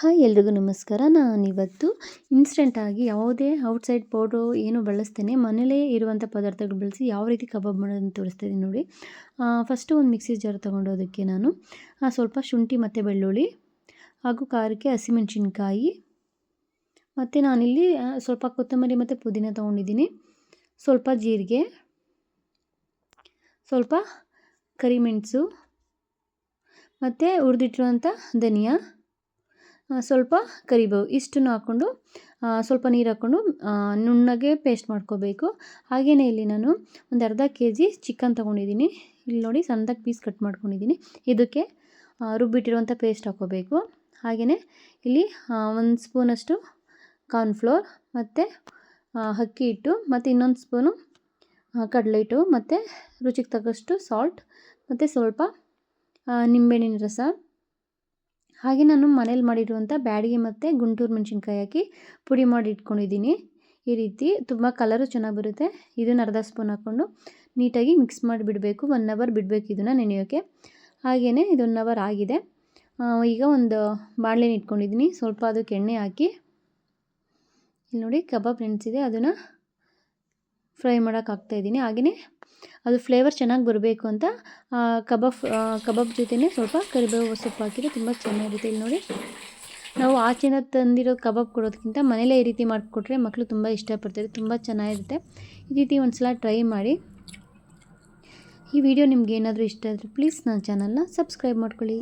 Hi ಎಲ್ರಿಗೂ ನಮಸ್ಕಾರ. ನಾನಿವತ್ತು ಇನ್ಸ್ಟೆಂಟಾಗಿ ಯಾವುದೇ ಔಟ್ಸೈಡ್ ಪೌಡ್ರು ಏನು ಬಳಸ್ತೇನೆ, ಮನೇಲೇ ಇರುವಂಥ ಪದಾರ್ಥಗಳು ಬಳಸಿ ಯಾವ ರೀತಿ ಕಬಾಬ್ ಮಾಡೋದನ್ನು ತೋರಿಸ್ತೀನಿ ಇದ್ದೀನಿ ನೋಡಿ ಫಸ್ಟು ಒಂದು ಮಿಕ್ಸಿ ಜಾರ್ ತೊಗೊಂಡೋದಕ್ಕೆ ನಾನು ಸ್ವಲ್ಪ ಶುಂಠಿ ಮತ್ತು ಬೆಳ್ಳುಳ್ಳಿ ಹಾಗೂ ಖಾರಕ್ಕೆ ಹಸಿಮೆಣ್ಸಿನ್ಕಾಯಿ ಮತ್ತು ನಾನಿಲ್ಲಿ ಸ್ವಲ್ಪ ಕೊತ್ತಂಬರಿ ಮತ್ತು ಪುದೀನ ತೊಗೊಂಡಿದ್ದೀನಿ. ಸ್ವಲ್ಪ ಜೀರಿಗೆ, ಸ್ವಲ್ಪ ಕರಿಮೆಣಸು ಮತ್ತು ಹುರಿದಿಟ್ಟಿರುವಂಥ ಧನಿಯಾ ಸ್ವಲ್ಪ ಕರಿಬೇವು ಇಷ್ಟನ್ನು ಹಾಕ್ಕೊಂಡು ಸ್ವಲ್ಪ ನೀರು ಹಾಕ್ಕೊಂಡು ನುಣ್ಣಗೆ ಪೇಸ್ಟ್ ಮಾಡ್ಕೋಬೇಕು. ಹಾಗೆಯೇ ಇಲ್ಲಿ ನಾನು ಒಂದು ಅರ್ಧ ಕೆ ಜಿ ಚಿಕನ್ ತೊಗೊಂಡಿದ್ದೀನಿ. ಇಲ್ಲಿ ನೋಡಿ ಸಣ್ಣದಾಗಿ ಪೀಸ್ ಕಟ್ ಮಾಡ್ಕೊಂಡಿದ್ದೀನಿ. ಇದಕ್ಕೆ ರುಬ್ಬಿಟ್ಟಿರುವಂಥ ಪೇಸ್ಟ್ ಹಾಕ್ಕೋಬೇಕು. ಹಾಗೆಯೇ ಇಲ್ಲಿ ಒಂದು ಸ್ಪೂನಷ್ಟು ಕಾರ್ನ್ಫ್ಲೋರ್ ಮತ್ತು ಅಕ್ಕಿ ಹಿಟ್ಟು ಮತ್ತು ಇನ್ನೊಂದು ಸ್ಪೂನು ಕಡಲೆ ಹಿಟ್ಟು ಮತ್ತು ರುಚಿಗೆ ತಕ್ಕಷ್ಟು ಸಾಲ್ಟ್ ಮತ್ತು ಸ್ವಲ್ಪ ನಿಂಬೆಹಣ್ಣಿನ ರಸ. ಹಾಗೆ ನಾನು ಮನೇಲಿ ಮಾಡಿರುವಂಥ ಬ್ಯಾಡಿಗೆ ಮತ್ತು ಗುಂಟೂರು ಮೆಣಸಿನ್ಕಾಯಿ ಹಾಕಿ ಪುಡಿ ಮಾಡಿ ಇಟ್ಕೊಂಡಿದ್ದೀನಿ. ಈ ರೀತಿ ತುಂಬ ಕಲರು ಚೆನ್ನಾಗಿ ಬರುತ್ತೆ. ಇದನ್ನು ಅರ್ಧ ಸ್ಪೂನ್ ಹಾಕ್ಕೊಂಡು ನೀಟಾಗಿ ಮಿಕ್ಸ್ ಮಾಡಿಬಿಡಬೇಕು ಒನ್ ಅವರ್ ಬಿಡಬೇಕು ಇದನ್ನು ನೆನೆಯೋಕ್ಕೆ ಹಾಗೆಯೇ ಇದು ಒನ್ ಅವರ್ ಆಗಿದೆ. ಈಗ ಒಂದು ಬಾಣಲೆನ ಇಟ್ಕೊಂಡಿದ್ದೀನಿ. ಸ್ವಲ್ಪ ಅದಕ್ಕೆ ಎಣ್ಣೆ ಹಾಕಿ. ಇಲ್ಲಿ ನೋಡಿ ಕಬಾಬ್ ನೆನೆಸಿದೆ. ಅದನ್ನು ಫ್ರೈ ಮಾಡೋಕೆ ಹಾಕ್ತಾಯಿದ್ದೀನಿ ಹಾಗೆಯೇ ಅದು ಫ್ಲೇವರ್ ಚೆನ್ನಾಗಿ ಬರಬೇಕು ಅಂತ ಕಬಾಬ್ ಕಬಾಬ್ ಜೊತೆನೇ ಸ್ವಲ್ಪ ಕರಿಬೇವು ಸೊಪ್ಪು ಹಾಕಿದರೆ ತುಂಬ ಚೆನ್ನಾಗಿರುತ್ತೆ. ಇಲ್ಲಿ ನೋಡಿ, ನಾವು ಆಚೆಯಿಂದ ತಂದಿರೋ ಕಬಾಬ್ ಕೊಡೋದಕ್ಕಿಂತ ಮನೇಲೇ ಈ ರೀತಿ ಮಾಡಿಕೊಟ್ರೆ ಮಕ್ಕಳು ತುಂಬ ಇಷ್ಟಪಡ್ತಾರೆ, ತುಂಬ ಚೆನ್ನಾಗಿರುತ್ತೆ. ಈ ರೀತಿ ಒಂದು ಸಲ ಟ್ರೈ ಮಾಡಿ. ಈ ವಿಡಿಯೋ ನಿಮ್ಗೆ ಏನಾದರೂ ಇಷ್ಟ ಆದರೆ ಪ್ಲೀಸ್ ನನ್ನ ಚಾನಲ್ನ ಸಬ್ಸ್ಕ್ರೈಬ್ ಮಾಡ್ಕೊಳ್ಳಿ.